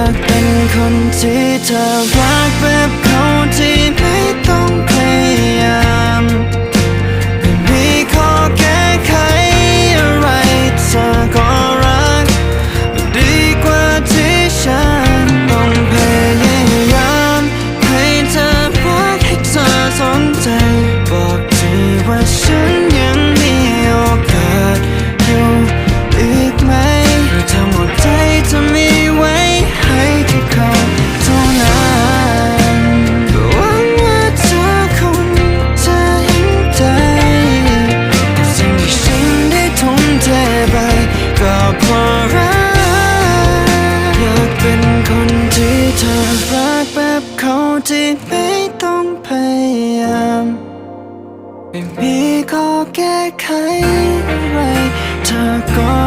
ากเป็นคนที่เธอรักแบบ รักแบบเขาที่ไม่ต้องพยายาม ไม่มีก็แก้ไขอะไรเธอก็